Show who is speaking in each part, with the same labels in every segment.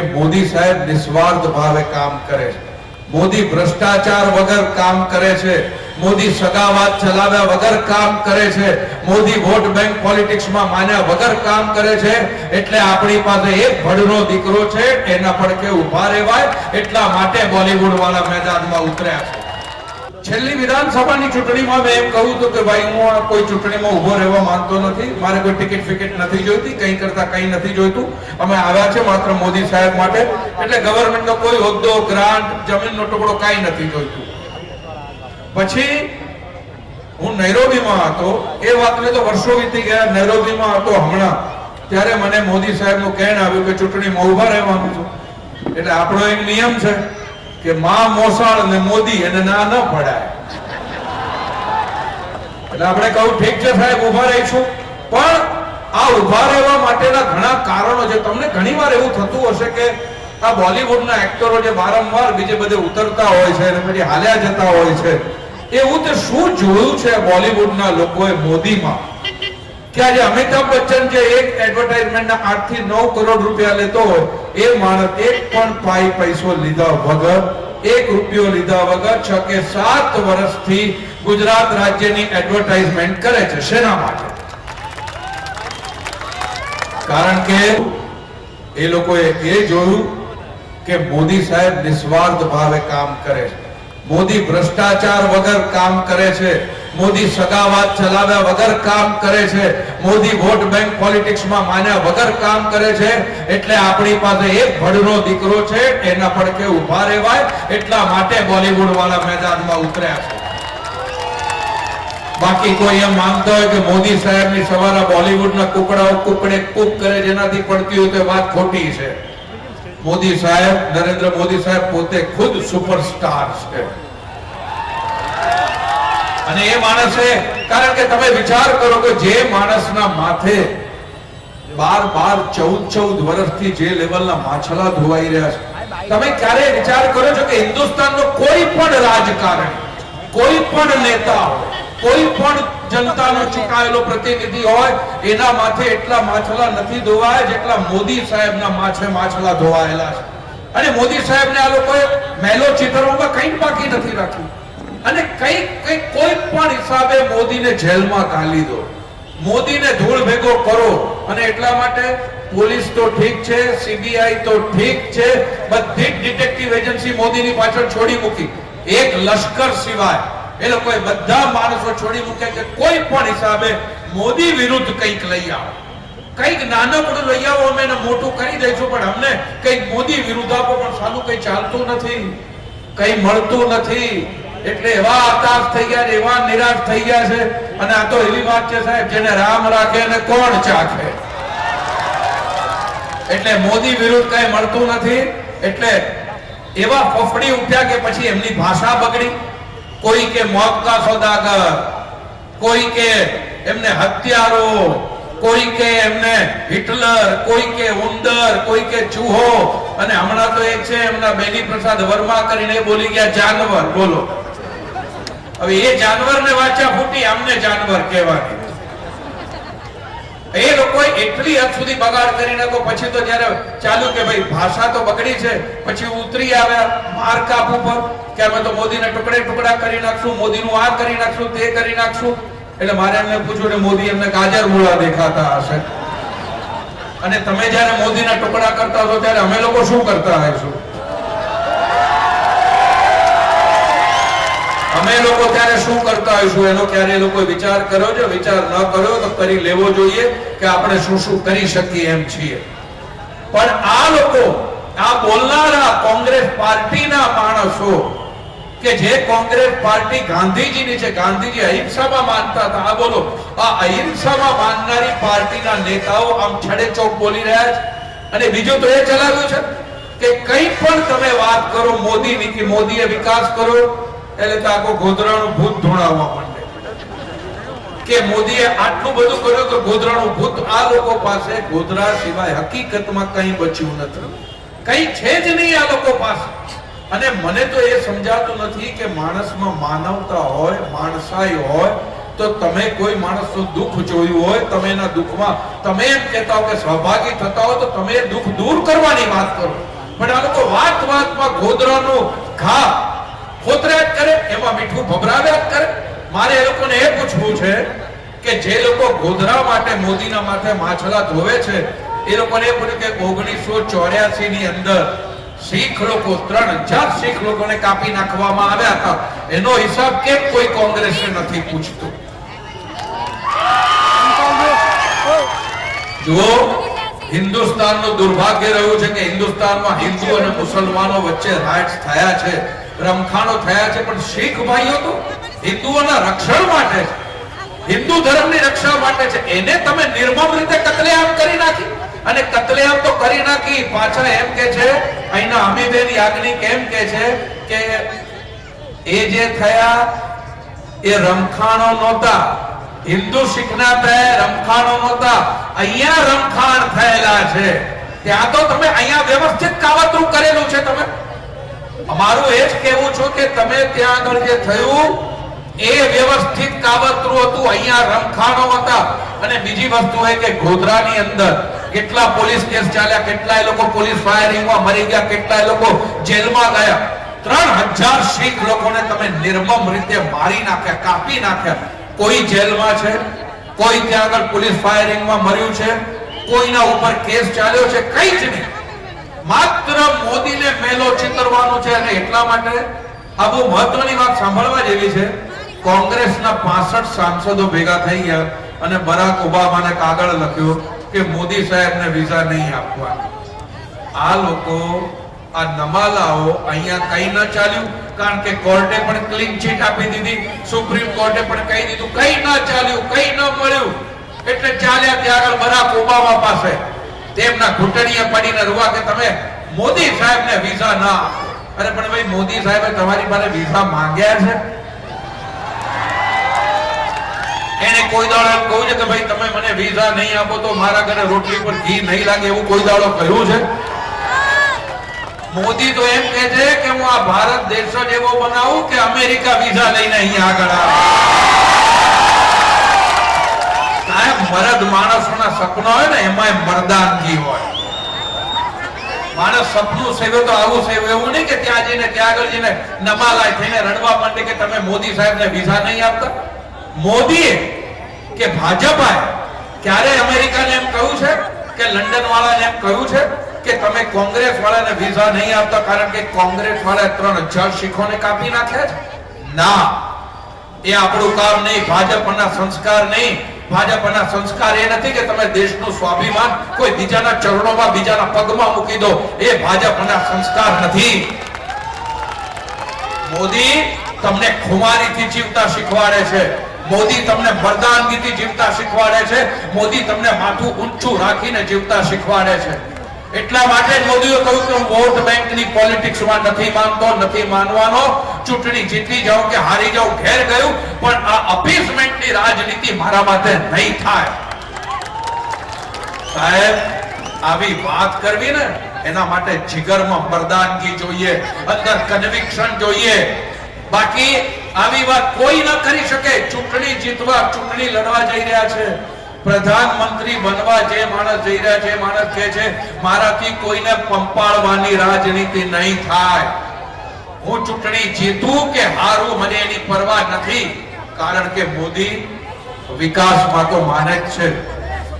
Speaker 1: મોદી સાહેબ નિસ્વાર્થ ભાવે કામ કરે છે. મોદી ભ્રષ્ટાચાર વગર કામ કરે છે. મોદી સગાવાત ચલાવ્યા વગર કામ કરે છે. મોદી વોટ બેંક પોલિટિક્સમાં માન્યા વગર કામ કરે છે. એટલે આપણી પાસે એક ભડનો દીકરો છે. એના પડકે ઊભા રહેવાય. એટલા માટે બોલીવુડ વાળા મેદાનમાં ઉતર્યા છે. છેલ્લી વિધાનસભાની ચૂંટણીમાં મેં એમ કહ્યું હતું કે ભાઈ, હું કોઈ ચૂંટણીમાં ઊભો રહેવા માંગતો નથી. મારે કોઈ ટિકિટ ફિકિટ નથી જોઈતી, કંઈ કરતા કંઈ નથી જોઈતું. અમે આવ્યા છે માત્ર મોદી સાહેબ માટે. એટલે ગવર્મેન્ટનો કોઈ હોદ્દો ગ્રાન્ટ જમીનનો ટુકડો કાંઈ નથી જોઈતું. પછી હું નૈરોબીમાં હતો. એ વાતને તો વર્ષો વીતી ગયા. નૈરોબીમાં હતો હમણાં. ત્યારે મને મોદી સાહેબનું કહેણ આવ્યું કે ચૂંટણીમાં ઊભા રહેવાનું છું. એટલે આપણો એક નિયમ છે. કે માં મોસાળ ને મોદી એને ના ન પડાય. એટલે આપણે કહું ઠીક છે સાહેબ ઊભા રહીશું. પણ આ ઊભા રહેવા માટેના ઘણા કારણો છે. તમને ઘણીવાર એવું થતું હશે કે આ બોલિવૂડના એક્ટરો જે વારંવાર બીજે બધે ઉતરતા હોય છે અને પછી હાલ્યા જતા હોય છે. એવું તે શું જોયું છે બોલિવૂડના લોકોએ મોદીમાં? કે આજે અમિતાભ બચ્ચન જે એક એડવર્ટાઇઝમેન્ટના આઠથી નવ કરોડ રૂપિયા લેતો હોય એ માણસ એક પણ પાઈ પૈસો લીધા વગર, એક રૂપિયો લીધા વગર છ કે સાત વર્ષથી ગુજરાત રાજ્યની એડવર્ટાઇઝમેન્ટ કરે છે. શેના માટે? કારણ કે એ લોકોએ એ જોયું કે મોદી સાહેબ નિસ્વાર્થ ભાવે કામ કરે છે. મોદી ભ્રષ્ટાચાર વગર કામ કરે છે. મોદી સગાવાદ ચલાવ્યા વગર કામ કરે છે. મોદી વોટ બેંક પોલિટિક્સમાં માન્યા વગર કામ કરે છે. એટલે આપણી પાસે એક ભડનો દીકરો છે, એના પડકે ઊભા રહેવાય. એટલા માટે બોલિવૂડ વાળા મેદાનમાં ઉતર્યા છે. બાકી કોઈ એમ માનતો હોય કે મોદી સાહેબની સવારે બોલિવૂડના કુકડાઓ કુકડે કુક કરે જેનાથી પડતી હોય તો વાત ખોટી છે. મોદી સાહેબ, નરેન્દ્ર મોદી સાહેબ પોતે ખુદ સુપરસ્ટાર છે. અને એ માણસે કારણ કે તમે વિચાર કરો કે જે માણસના માથે બાર બાર ચૌદ ચૌદ વર્ષથી જે લેવલના માછલા ધોવાઈ રહ્યા છે, તમે ક્યારે વિચાર કરો છો કે હિન્દુસ્તાનનો કોઈ પણ રાજકારણી, કોઈ પણ નેતા કોઈ પણ જનતાનો ચૂંટાયેલો પ્રતિનિધિ હોય, એના માથે એટલા માછલા નથી ધોવાય જેટલા મોદી સાહેબના માથે માછલા ધોવાયેલા છે. અને મોદી સાહેબને આ લોકોએ મેલો ચિતરવામાં કંઈ બાકી નથી રાખ્યું. અને કઈ કઈ કોઈ પણ હિસાબે મોદીને જેલમાં ઘાલી દો. મોદીને ધૂળ ભેગો કરો. અને એટલા માટે પોલીસ તો ઠીક છે સીબીઆઈ તો ઠીક છે, બધી ડિટેક્ટિવ એજન્સી મોદીની પાછળ છોડી મૂકી. એક લશ્કર સિવાય એ લોકોએ બધા માણસો છોડી મૂક્યા કે કોઈ પણ હિસાબે મોદી વિરુદ્ધ કંઈક લઈ આવો. કંઈક નાનકડું લઈ આવો, અમે એને મોટું કરી દઈશું, પણ અમને કંઈક મોદી વિરુદ્ધ આપો, પણ સાનું કંઈ ચાલતું નથી. કંઈ મળતું નથી. એટલે એવા આકાશ થઈ ગયા એવા નિરાશ થઈ ગયા છે. અને આ તો એવી વાત છે સાહેબ, જેને રામ રાખે અને કોણ ચાખે? એટલે મોદી વિરુદ્ધ કઈ મળતું નથી. એટલે એવા ફફડી ઉઠ્યા કે પછી એમની ભાષા બગડી. કોઈ કે મોત કા સોદાગર, કોઈ કે એમને હત્યારો, કોઈ કે એમને હિટલર, કોઈ કે ઉંદર, કોઈ કે ચૂહો. અને હમણાં તો એક છે, એમના બેની પ્રસાદ વર્મા કરીને બોલી ગયા, જાનવર. બોલો. હવે એ જાનવરને વાંચા ફૂટી અમને જાનવર કહેવાની. એ લોકો એટલી હદ સુધી બગાડ કરી નાખો. પછી તો જ્યારે ચાલુ કે ભાઈ ભાષા તો બગડી છે, પછી ઉતરી આવ્યા માર કાપ ઉપર, કે અમે તો મોદીને ટુકડે ટુકડા કરી નાખશું, મોદીનું આ કરી નાખશું, તે કરી નાખશું. એટલે મારે એમને પૂછ્યું કે મોદી એમને ગાજર મૂળા દેખાતા હશે? અને તમે જ્યારે મોદીના ટુકડા કરતા હશો, ત્યારે અમે લોકો શું કરતા હશું અમે લોકો ત્યારે શું કરતા હોઈશું એનો ક્યારે એ લોકો વિચાર કર્યો છે? વિચાર ન કર્યો તો કરી લેવો જોઈએ કે આપણે શું શું કરી શકીએ એમ છીએ. પણ આ લોકો, આ બોલનારા કોંગ્રેસ પાર્ટીના માણસો કે જે કોંગ્રેસ પાર્ટી ગાંધીજીની છે, ગાંધીજી અહિંસામાં માનતા હતા. આ બોલો, આ અહિંસામાં માનનારી પાર્ટીના નેતાઓ આમ છડે ચોક બોલી રહ્યા છે. અને બીજું તો એ ચલાવ્યું છે કે કંઈ પણ તમે વાત કરો મોદીની કે મોદીએ વિકાસ કરો એટલે તો આખો ગોધરાનું ભૂત ધોળાવવા માંડે. કે મોદીએ આટલું બધું કર્યું તો ગોધરાનું ભૂત આ લોકો પાસે ગોધરા સિવાય હકીકતમાં કંઈ બચ્યું નથી. કંઈ છે જ નહીં આ લોકો પાસે. અને મને તો એ સમજાતું નથી કે માણસમાં માનવતા હોય, માણસાઈ હોય, તો તમે કોઈ માણસનું દુઃખ જોયું હોય, તમે એના દુઃખમાં, તમે એમ કહેતા હો કે સહભાગી થતા હો, તો તમે દુઃખ દૂર કરવાની વાત કરો. પણ આ લોકો વાત વાતમાં ગોધરાનો ઘા ખોતર્યા કરે, એમાં મીઠું ભભરાવ્યા કરે. મારે એ લોકોને એ પૂછવું છે કે જે લોકો ગોધરા માટે, મોદીના માથે માછલા ધોવે છે, એ લોકોને એ પૂછ્યું કે ઓગણીસો ચોર્યાસી ની અંદર શીખ લોકો, ત્રણ હજાર શીખ લોકોને કાપી નાખવામાં આવ્યા હતા. એનો હિસાબ કેમ કોઈ કોંગ્રેસે નથી પૂછતું? જુઓ, હિન્દુસ્તાનનું દુર્ભાગ્ય રહ્યું છે કે હિન્દુસ્તાનમાં હિન્દુ અને મુસલમાનો વચ્ચે રાઇટ્સ થયા છે. રમખાણો થયા છે, પણ શીખ ભાઈઓ તો હિન્દુઓના રક્ષણ માટે છે. હિન્દુ ધર્મની રક્ષા માટે છે. એને તમે નિર્મમ રીતે કતલેઆમ કરી નાખી. અને કતલેઆમ તો કરી નાખી. પાછા એમ કે છે, અહીંના અમીબેન યાજ્ઞિક કેમ કે છે કે એ જે થયા, એ રમખાણો નહોતા. હિન્દુ શીખના થયા રમખાણો નહોતા. અહીંયા રમખાણ થયેલા છે. ત્યાં તો તમે અહીંયા વ્યવસ્થિત કાવતરું કરેલું છે તમે. અમારું એ જ કહેવું છું કે તમે ત્યાં આગળ જે થયું, એ વ્યવસ્થિત કાવતરું હતું. અહીંયા રમખાણો હતા. અને બીજી વસ્તુ એ કે ગોધરાની અંદર કેટલા પોલીસ કેસ ચાલ્યા, કેટલાય લોકો પોલીસ ફાયરિંગમાં મરી ગયા, કેટલાય લોકો જેલમાં ગયા. ત્રણ હજાર શીખ લોકોને તમે નિર્મમ રીતે મારી નાખ્યા, કાપી નાખ્યા. કોઈ જેલમાં છે, કોઈ ત્યાં આગળ પોલીસ ફાયરિંગમાં મર્યું છે, કોઈના ઉપર કેસ ચાલ્યો છે, કઈ જ નહીં. માત્ર મોદીને મેલો ચિતરવાનું છે અને એટલા માટે આ બહુ મહત્વની વાત સાંભળવા જેવી છે. કોંગ્રેસના 65 સાંસદો ભેગા થઈ ગયા અને બરાક ઓબામાને કાગળ લખ્યો કે મોદી સાહેબને વિઝા નહીં આપવા આ લોકો આ નમાલાઓ અહીંયા કઈ ન ચાલ્યું, કારણ કે કોર્ટે પણ ક્લીન ચીટ આપી દીધી, સુપ્રીમ કોર્ટે પણ કહી દીધું, કઈ ન ચાલ્યું, કઈ ન મળ્યું. એટલે ચાલ્યા ત્યાં આગળ બરાક ઓબામા પાસે તેમના ઘૂંટણીએ પડીને રોવા કે તમે મોદી સાહેબને વિઝા ના અરે, પણ ભાઈ, મોદી સાહેબે તમારી પાસે વિઝા માંગ્યા છે? એને કોઈ દાડો એમ કહ્યું છે કે ભાઈ, તમે મને વિઝા નહીં આપો તો મારા ઘરે રોટલી પર ઘી નહીં લાગે એવું કોઈ દાડો કહ્યું છે? મોદી તો એમ કહે છે કે હું આ ભારત દેશ જ એવો બનાવું કે અમેરિકા વિઝા લઈને અહીંયા આગળ આવે. મરદ માણસોના સપના હોય ને એમાં મરદાનગી હોય. માણસ સપનું સેવે તો આવું સેવે એવું નહીં કે ત્યાં જઈને, ત્યાં આગળ જઈને નમાલાય થઈને રડવા માંડે કે તમે મોદી સાહેબને વિઝા નહીં આપતા? મોદીએ કે ભાજપાએ ક્યારે અમેરિકાને એમ કહ્યું છે કે લંડન વાળાને એમ કહ્યું છે કે તમે કોંગ્રેસ વાળાને વિઝા નહીં આપતા કારણ કે કોંગ્રેસ વાળા ત્રણ હજાર શીખોને કાપી નાખ્યા છે? ના. એ આપણું કામ નહીં ભાજપના સંસ્કાર નહીં. ભાજપના સંસ્કાર એ નથી કે તમે દેશનું સ્વાભિમાન કોઈ બીજાના ચરણોમાં, બીજાના પગમાં મૂકી દો. એ ભાજપના સંસ્કાર નથી. મોદી તમને ખુમારીથી જીવતા શીખવાડે છે. મોદી તમને મર્દાનગીથી જીવતા શીખવાડે છે. મોદી તમને માથું ઊંચું રાખીને જીવતા શીખવાડે છે. એટલા માટે મોદીએ કહ્યું કે હું વોટ બેંકની પોલિટિક્સમાં નથી માનતો, નથી માનવાનો. ચૂંટણી જીતી જાઉં કે હારી જાઉં, ઘેર ગયું, પણ આ અપીસમેન્ટની રાજનીતિ મારા માટે નહીં થાય. સાહેબ, આવી વાત કરવી ને, એના માટે જીગરમાં મર્દાનગી જોઈએ, અંદર કન્વિક્શન જોઈએ. બાકી, આવી વાત કોઈ ન કરી શકે. ચૂંટણી જીતવા, ચૂંટણી લડવા જઈ રહ્યા છે. પ્રધાનમંત્રી બનવા જે માણસ જઈ રહ્યા છે માણસ કે છે, મારાથી કોઈને પંપાળવાની રાજનીતિ નહીં થાય. હું ચૂંટણી જીતું કે હારું મને એની પરવા નથી. કારણ કે મોદી વિકાસમાં તો માને જ છે,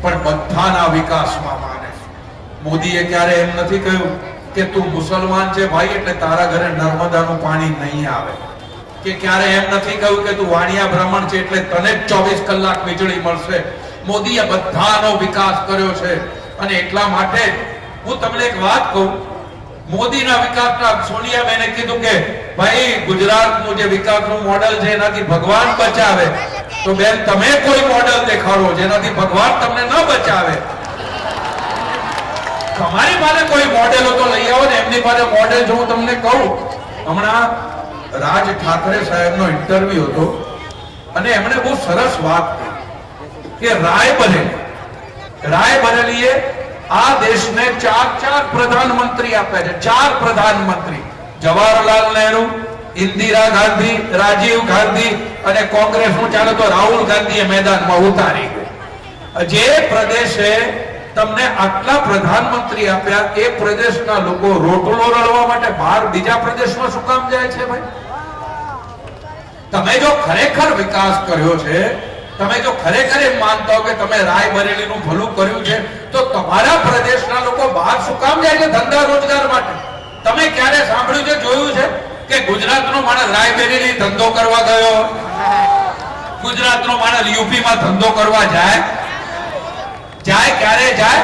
Speaker 1: પણ બધાના વિકાસમાં માને મોદીએ ક્યારે એમ નથી કહ્યું કે, તું મુસલમાન છે ભાઈ, એટલે તારા ઘરે નર્મદાનું પાણી નહીં આવે. કે ક્યારે એમ નથી કહ્યું કે, તું વાણિયા બ્રાહ્મણ છે, એટલે તને જ ચોવીસ કલાક વીજળી મળશે. મોદીએ બધાનો વિકાસ કર્યો છે. અને એટલા માટે હું તમને એક વાત કહું. મોદીના વિકાસના સોનિયાબેને કીધું કે, ભાઈ, ગુજરાતનું જે વિકાસનું મોડેલ છે, એનાથી ભગવાન બચાવે. તો બેન, તમે કોઈ મોડેલ દેખાડો જેનાથી ભગવાન તમને ન બચાવે? તમારી પાસે કોઈ મોડેલો તો લઈ આવો ને, એમની પાસે મોડેલ જો હું તમને કહું. હમણાં રાજ ઠાકરે સાહેબનો ઇન્ટરવ્યુ હતો. અને એમણે બહુ સરસ વાત કે રાયબરેલી રાયબરેલીએ આ દેશને ચાર ચાર પ્રધાનમંત્રી આપ્યા છે. ચાર પ્રધાનમંત્રી. જવાહરલાલ નહેરુ, ઇન્દિરા ગાંધી, રાજીવ ગાંધી અને કોંગ્રેસનું ચાલે તો રાહુલ ગાંધીએ મેદાનમાં ઉતારી જે પ્રદેશે તમને આટલા પ્રધાનમંત્રી આપ્યા, એ પ્રદેશના લોકો રોટલો રળવા માટે બહાર બીજા પ્રદેશમાં શું કામ જાય છે ભાઈ? તમે જો ખરેખર વિકાસ કર્યો છે તમે જો ખરેખર એમ માનતા હો કે તમે રાયબરેલીનું ભલું કર્યું છે, તો તમારા પ્રદેશના લોકો બહાર શું કામ જાય છે ધંધા રોજગાર માટે? તમે ક્યારે સાંભળ્યું છે, જોયું છે કે ગુજરાતનો માણસ રાયબરેલી ધંધો કરવા ગયો? ગુજરાતનો માણસ યુપીમાં ધંધો કરવા જાય? જાય ક્યારે જાય?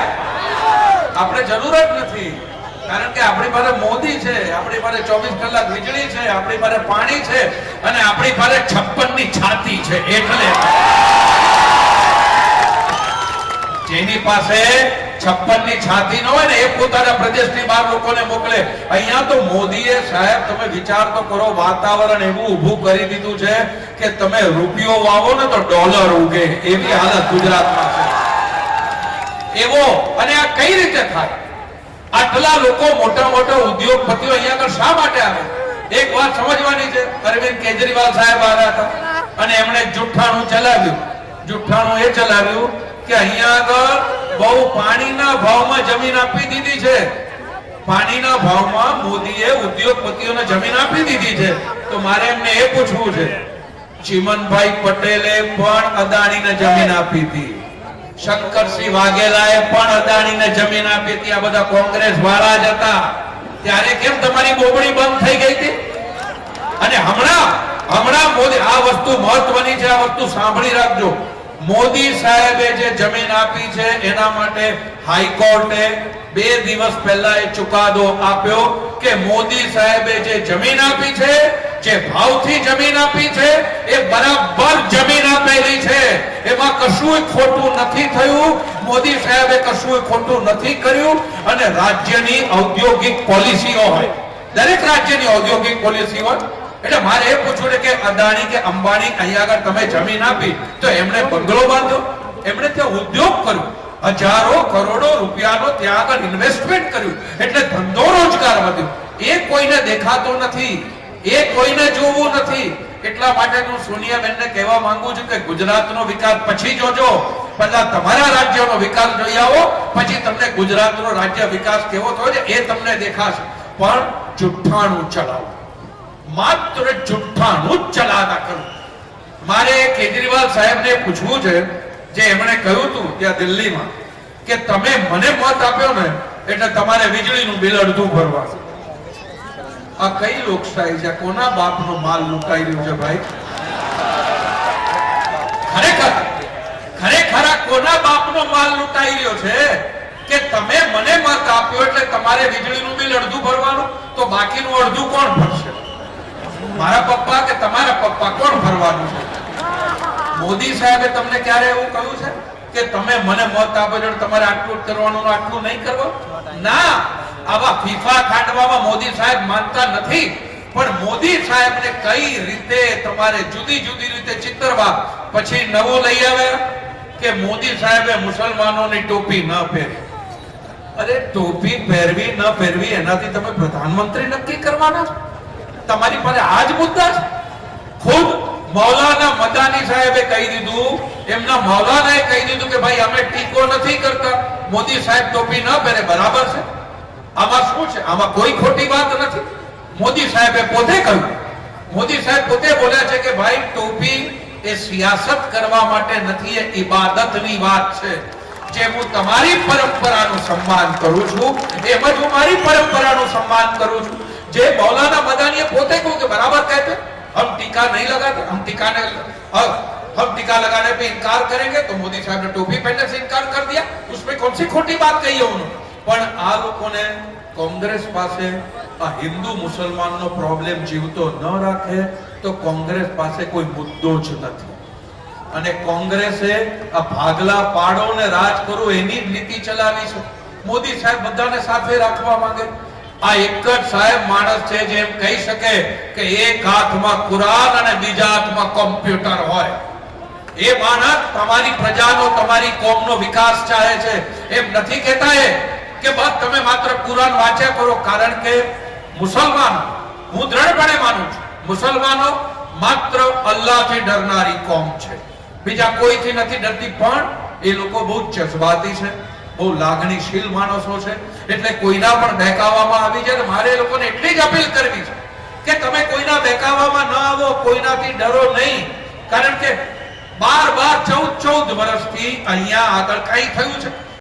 Speaker 1: આપણે જરૂર જ નથી. કારણ કે આપણી પાસે મોદી છે, આપણી પાસે ચોવીસ કલાક વીજળી છે, આપણી પાસે પાણી છે અને આપણી પાસે છપ્પનની છાતી છે, એટલે જેની પાસે છપ્પનની છાતી ન હોય ને, એ પોતાના પ્રદેશની બહાર લોકોને મોકલે. અહીંયા તો મોદીએ સાહેબ, તમે વિચાર તો કરો, વાતાવરણ એવું ઊભું કરી દીધું છે કે તમે રૂપિયો વાવો ને તો ડોલર ઉગે. એવી હાલત ગુજરાતમાં છે. એવો, અને આ કઈ રીતે થાય? આટલા લોકો મોટા મોટા ઉદ્યોગપતિઓ અહીંયા આગળ શા માટે આવે? એક વાત સમજવાની છે. અરવિંદ કેજરીવાલ સાહેબ આવ્યા હતા અને એમણે જુઠ્ઠાણું ચલાવ્યું. જુઠ્ઠાણું એ ચલાવ્યું કે અહીંયા આગળ બહુ પાણીના ભાવમાં જમીન આપી દીધી છે. પાણીના ભાવમાં મોદીએ ઉદ્યોગપતિઓને જમીન આપી દીધી છે. તો મારે એમને એ પૂછવું છે. ચિમનભાઈ પટેલે પણ અદાણીને જમીન આપી હતી. શંકરસિંહ વાઘેલાએ પણ અદાણીને જમીન આપી હતી. આ બધા કોંગ્રેસ વાળા જ હતા. ત્યારે કેમ તમારી બોબડી બંધ થઈ ગઈ હતી? અને હમણાં હમણાં મોદી, આ વસ્તુ મહત્વની છે, આ વસ્તુ સાંભળી રાખજો. મોદી સાહેબે જે જમીન આપી છે, એના માટે હાઈકોર્ટે બે દિવસ પહેલા એ ચુકાદો આપ્યો કે મોદી સાહેબે જે જમીન આપી છે, જે ભાવથી જમીન આપી છે, એ બરાબર જમીન આપે કશું ખોટું નથી થયું. મોદી સાહેબે કશું ખોટું નથી કર્યું અને રાજ્યની ઔદ્યોગિક પોલિસીઓ હોય. દરેક રાજ્યની ઔદ્યોગિક પોલિસી હોય. એટલે મારે એ પૂછવું કે અદાણી કે અંબાણી અહીંયા આગળ તમે જમીન આપી, તો એમણે બંગલો બાંધ્યો? એમણે ત્યાં ઉદ્યોગ કર્યો. હજારો કરોડો રૂપિયાનો ત્યાં આગળ ઇન્વેસ્ટમેન્ટ કર્યું. એટલે ધંધો રોજગાર વધ્યો. એ કોઈને દેખાતો નથી. એ કોઈને જોવું નથી. એટલા માટે હું સોનિયાબેનને કહેવા માંગુ છું કે ગુજરાતનો વિકાસ પછી જોજો. પહેલા તમારા રાજ્યનો વિકાસ જોઈ આવો, પછી તમને ગુજરાતનો રાજ્ય વિકાસ કેવો થયો છે એ તમને દેખાશે. પણ જુઠ્ઠાણું ચલાવો. માત્ર જુઠ્ઠાણું જ ચલાવ્યા કરો. મારે કેજરીવાલ સાહેબને પૂછવું છે, જે એમણે કહ્યું હતું ત્યાં દિલ્હીમાં, કે તમે મને મત આપ્યો ને, એટલે તમારે વીજળીનું બિલ અડધું ભરવાનું આ કઈ લોકશાહી છે? કોના બાપનો માલ લૂંટાઈ રહ્યો છે ભાઈ? ખરેખર ખરેખર કોના બાપનો માલ લૂંટાઈ રહ્યો છે? કે તમે મને મત આપ્યો એટલે તમારે વીજળીનું બિલ અડધું ભરવાનું? તો બાકીનું અડધું કોણ ભરશે? મારા પપ્પા કે તમારા પપ્પા કોણ ભરવાનું છે? મોદી સાહેબે તમને ક્યારે એવું કહ્યું છે? કે તમે મને મત આપો એટલે તમારે આટલું કરવાનું આટલું નહીં કરવાનું ના આવા ફીફા ખાંડવામાં મોદી સાહેબ માનતા નથી, પણ મોદી સાહેબને કઈ રીતે તમારે જુદી જુદી રીતે ચિતરવા પછી નવો લઈ આવ્યા કે મોદી સાહેબે મુસલમાનોની ટોપી ન પહેરી? અરે, ટોપી પહેરવી, ન પહેરવી, એનાથી તમે પ્રધાનમંત્રી નક્કી કરવાના? તમારી પાસે આ જ મુદ્દા છે? ખુદ મૌલાના મદાની સાહેબે કહી દીધું, એમના મૌલાનાએ કહી દીધું કે ભાઈ, અમે ટીકો નથી કરતા. મોદી સાહેબ ટોપી ન પહેરે, બરાબર છે? આમાં શું છે આમાં કોઈ ખોટી વાત નથી મોદી સાહેબે પોતે કહ્યું મોદી સાહેબ પોતે બોલ્યા છે કે ભાઈ ટોપી એ સિયાસત કરવા માટે નથી એ ઇબાદતની વાત છે જે હું તમારી પરંપરાનું સન્માન કરું છું એમ જ હું મારી પરંપરાનું સન્માન કરું છું જે મૌલાના મદાનીએ પોતે કહ્યું કે બરાબર કહે છે हम टीका नहीं लगाते हम टीका ने हम हम टीका लगाने पे इनकार करेंगे तो मोदी साहब ने टोपी पहनने से इनकार कर दिया उसमें कौन सी खोटी बात कही है उन्होंने પણ આ લોકોને કોંગ્રેસ પાસે આ હિન્દુ મુસલમાનનો પ્રોબ્લેમ જીવતો ન રાખે તો કોંગ્રેસ પાસે કોઈ મુદ્દો જ નથી. અને કોંગ્રેસે આ ભાગલા પાડો ને રાજ કરો એની જ નીતિ ચલાવી છે. મોદી સાહેબ બધાને સાથે રાખવા માંગે. આ એક જ સાહેબ માણસ છે જે એમ કહી શકે કે એક હાથમાં કુરાન અને બીજા હાથમાં કોમ્પ્યુટર હોય. એ માણસ તમારી પ્રજાનો, તમારી કોમનો વિકાસ ચાહે છે. એમ નથી કહેતા એ. કે બસ તમે માત્ર કુરાન વાંચ્યા કરો, કારણ કે મુસલમાનો હું દ્રઢપણે માનું છું. મુસલમાનો માત્ર અલ્લાહથી ડરનારી કોમ છે. બીજા કોઈથી નથી ડરતી, પણ એ લોકો બહુ જજ્બાતી છે, બહુ લાગણીશીલ માણસો છે. એટલે કોઈના પણ બહેકાવામાં આવી જાય મારે એ લોકોને એટલી જ અપીલ કરવી છે કે તમે કોઈના બહેકાવામાં ન આવો, કોઈનાથી ડરો નહીં. કારણ કે બાર બાર ચૌદ ચૌદ વર્ષથી અહીંયા આગળ કઈ થયું છે.